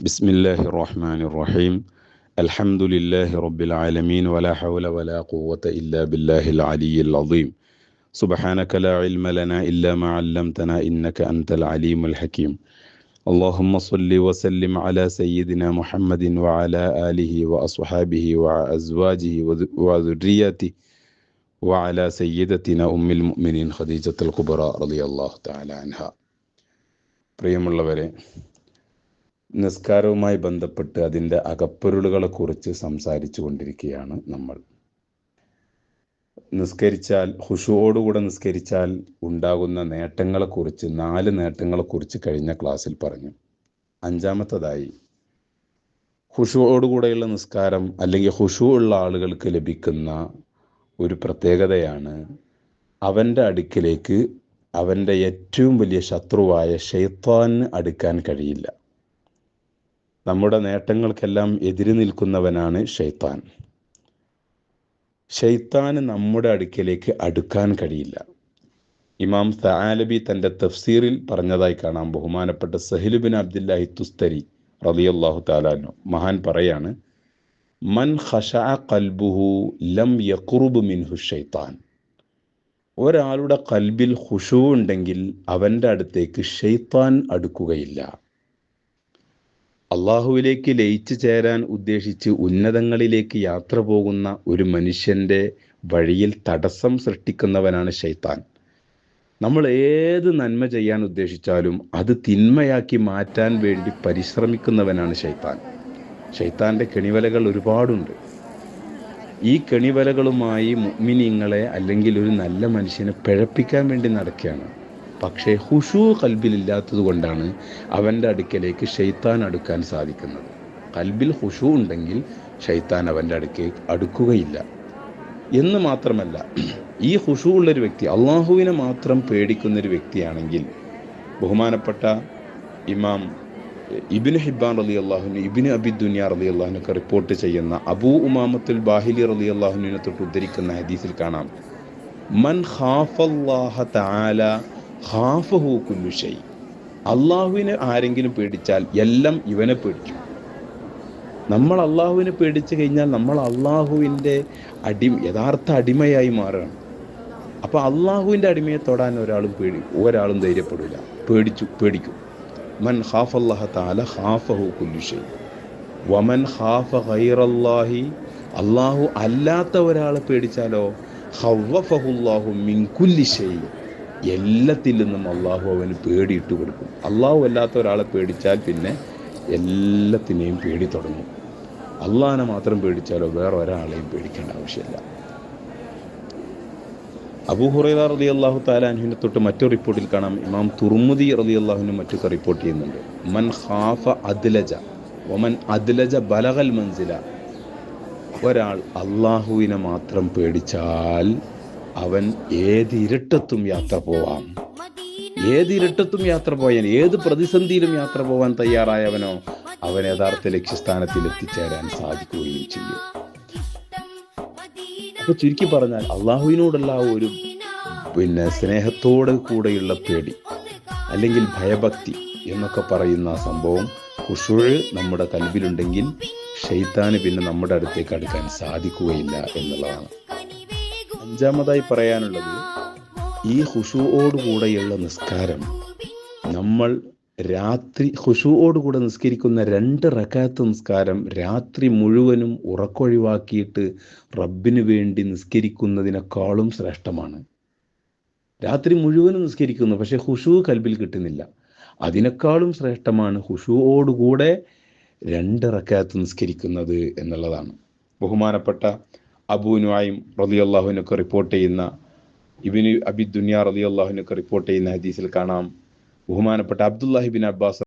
بسم الله الرحمن الرحيم الحمد لله رب العالمين ولا حول ولا قوة إلا بالله العلي العظيم سبحانك لا علم لنا إلا ما علمتنا إنك أنت العليم الحكيم اللهم صل وسلم على سيدنا محمد وعلى آله وأصحابه وأزواجه وذريته وعلى سيدتنا أم المؤمنين خديجة الكبرى رضي الله تعالى عنها പ്രിയമുള്ളവരെ നിസ്കാരവുമായി ബന്ധപ്പെട്ട് അതിന്റെ അകപ്പൊരുളുകളെ കുറിച്ച് സംസാരിച്ചു കൊണ്ടിരിക്കുകയാണ് നമ്മൾ. നിസ്കരിച്ചാൽ ഹുഷുവോടുകൂടെ നിസ്കരിച്ചാൽ ഉണ്ടാകുന്ന നേട്ടങ്ങളെക്കുറിച്ച് നാല് നേട്ടങ്ങളെക്കുറിച്ച് കഴിഞ്ഞ ക്ലാസ്സിൽ പറഞ്ഞു. അഞ്ചാമത്തതായി ഹുഷുവോടുകൂടെയുള്ള നിസ്കാരം അല്ലെങ്കിൽ ഹുഷു ഉള്ള ആളുകൾക്ക് ലഭിക്കുന്ന ഒരു പ്രത്യേകതയാണ് അവന്റെ അടുക്കിലേക്ക് അവന്റെ ഏറ്റവും വലിയ ശത്രുവായ ഷെയ്ത്താന് അടുക്കാൻ കഴിയില്ല. നമ്മുടെ നേട്ടങ്ങൾക്കെല്ലാം എതിരി നിൽക്കുന്നവനാണ് ഷെയ്ത്താൻ ഷെയ്ത്താന് നമ്മുടെ അടുക്കലേക്ക് അടുക്കാൻ കഴിയില്ല. ഇമാം സഹാലബി തന്റെ തഫ്സീറിൽ പറഞ്ഞതായി കാണാം. ബഹുമാനപ്പെട്ട സഹിലുബിൻ അബ്ദുല്ലാഹി തുസ്തരി റളിയല്ലാഹു താലാനു മഹാൻ പറയാണ് മൻ ഖശഅ ഖൽബുഹു ലം യഖ്റുബ് മിൻഹു ഷെയ്ത്താൻ ഒരാളുടെ കൽബിൽ ഹുഷു ഉണ്ടെങ്കിൽ അവന്റെ അടുത്തേക്ക് ഷെയ്ത്താൻ അടുക്കുകയില്ല. അള്ളാഹുവിലേക്ക് ലയിച്ചു ചേരാൻ ഉദ്ദേശിച്ച് ഉന്നതങ്ങളിലേക്ക് യാത്ര പോകുന്ന ഒരു മനുഷ്യന്റെ വഴിയിൽ തടസ്സം സൃഷ്ടിക്കുന്നവനാണ് ഷെയ്ത്താൻ നമ്മൾ ഏത് നന്മ ചെയ്യാൻ ഉദ്ദേശിച്ചാലും അത് തിന്മയാക്കി മാറ്റാൻ വേണ്ടി പരിശ്രമിക്കുന്നവനാണ് ഷെയ്ത്താൻ ഷെയ്ത്താന്റെ കെണിവലകൾ ഒരുപാടുണ്ട്. ഈ കെണിവലകളുമായി മുഅ്മിനീങ്ങളെ അല്ലെങ്കിൽ ഒരു നല്ല മനുഷ്യനെ പിഴപ്പിക്കാൻ വേണ്ടി നടക്കുകയാണ്. പക്ഷേ ഹുഷു കൽബിലില്ലാത്തത് കൊണ്ടാണ് അവന്റെ അടുക്കലേക്ക് ഷെയ്ത്താൻ അടുക്കാൻ സാധിക്കുന്നത്. കൽബിൽ ഹുഷു ഉണ്ടെങ്കിൽ ഷെയ്ത്താൻ അവന്റെ അടുക്കേക്ക് അടുക്കുകയില്ല. എന്ന് മാത്രമല്ല ഈ ഹുഷു ഉള്ളൊരു വ്യക്തി അള്ളാഹുവിനെ മാത്രം പേടിക്കുന്നൊരു വ്യക്തിയാണെങ്കിൽ ബഹുമാനപ്പെട്ട ഇമാം ഇബിന് ഹിബാൻ അലി അള്ളാഹുന് ഇബിന് അബി ദുനിയ അലി അള്ളാഹുനൊക്കെ റിപ്പോർട്ട് ചെയ്യുന്ന അബൂ ഉമാമത്തുൽ ബാഹിലി അലി അള്ളാഹുനെ തൊട്ട് ഉദ്ധരിക്കുന്ന ഹദീസിൽ കാണാം. മൻ ഖാഫല്ലാഹ അള്ളാഹുവിനെ ആരെങ്കിലും പേടിച്ചാൽ എല്ലാം ഇവനെ പേടിക്കും. നമ്മൾ അള്ളാഹുവിനെ പേടിച്ചു കഴിഞ്ഞാൽ നമ്മൾ അള്ളാഹുവിന്റെ അടി യഥാർത്ഥ അടിമയായി മാറുകയാണ്. അപ്പോൾ അള്ളാഹുവിന്റെ അടിമയെ തൊടാൻ ഒരാളും പേടി ഒരാളും ധൈര്യപ്പെടില്ല പേടിച്ചു പേടിക്കും. മൻ ഹാഫ് അള്ളാഹ താല ഖാഫഹു കുല്ലുഷൈ വമൻ ഖാഫ ഖൈറല്ലാഹി അള്ളാഹു അല്ലാത്ത ഒരാളെ പേടിച്ചാലോ? ഹവ്വഫഹുല്ലാഹു മിൻ കുല്ലി ഷൈ. എല്ലാത്തിൽ നിന്നും അള്ളാഹു അവന് പേടിയിട്ട് കൊടുക്കും. അള്ളാഹു അല്ലാത്ത ഒരാളെ പേടിച്ചാൽ പിന്നെ എല്ലാത്തിനെയും പേടി തുടങ്ങും. അള്ളാഹിനെ മാത്രം പേടിച്ചാലോ വേറെ ഒരാളെയും പേടിക്കേണ്ട ആവശ്യമില്ല. അബൂ ഹുറൈറ റലി അള്ളാഹു താലാൻഹുവിനെ തൊട്ട് മറ്റൊരു റിപ്പോർട്ടിൽ കാണാം. ഇമാം തുർമുദി റലി അള്ളാഹുവിനും മറ്റൊക്കെ റിപ്പോർട്ട് ചെയ്യുന്നുണ്ട്. മൻ ഖാഫ അദ്ലജ ഒമൻ അദ്ലജ ബലകൽ മൻസില ഒരാൾ അള്ളാഹുവിനെ മാത്രം പേടിച്ചാൽ അവൻ ഏത് ഇരട്ടത്തും യാത്ര പോവാം. ഏത് ഇരട്ടത്തും യാത്ര പോയാൻ ഏത് പ്രതിസന്ധിയിലും യാത്ര പോവാൻ തയ്യാറായവനോ അവൻ യഥാർത്ഥ ലക്ഷ്യസ്ഥാനത്തിൽ എത്തിച്ചേരാൻ സാധിക്കുകയും ചെയ്യും. അപ്പൊ ചുരുക്കി പറഞ്ഞാൽ അള്ളാഹുവിനോടുള്ള ഒരു പിന്നെ സ്നേഹത്തോടെ കൂടെയുള്ള പേടി അല്ലെങ്കിൽ ഭയഭക്തി എന്നൊക്കെ പറയുന്ന സംഭവം കുഷുഴ് നമ്മുടെ കൽവിലുണ്ടെങ്കിൽ ഷെയ്ത്താന് പിന്നെ നമ്മുടെ അടുത്തേക്ക് അടുക്കാൻ സാധിക്കുകയില്ല എന്നുള്ളതാണ്. അഞ്ചാമതായി പറയാനുള്ളത് ഈ ഹുഷുവോടുകൂടെയുള്ള നിസ്കാരം. നമ്മൾ രാത്രി ഹുഷുവോടുകൂടെ നിസ്കരിക്കുന്ന രണ്ട് റക്കാത്ത് നിസ്കാരം രാത്രി മുഴുവനും ഉറക്കൊഴിവാക്കിയിട്ട് റബ്ബിന് വേണ്ടി നിസ്കരിക്കുന്നതിനേക്കാളും ശ്രേഷ്ഠമാണ്. രാത്രി മുഴുവനും നിസ്കരിക്കുന്നു പക്ഷെ ഹുഷു കൽബിൽ കിട്ടുന്നില്ല. അതിനേക്കാളും ശ്രേഷ്ഠമാണ് ഹുഷുവോടുകൂടെ രണ്ട് റക്കാത്ത് നിസ്കരിക്കുന്നത് എന്നുള്ളതാണ്. ബഹുമാനപ്പെട്ട അബൂ നുഐം അള്ളാഹുവിനൊക്കെ റിപ്പോർട്ട് ചെയ്യുന്ന ഇബിന് അബി ദുനിയ റലി അള്ളാഹുവിനൊക്കെ റിപ്പോർട്ട് ചെയ്യുന്ന ഹദീസിൽ കാണാം. ബഹുമാനപ്പെട്ട അബ്ദുല്ലാഹിബിൻ അബ്ബാസ്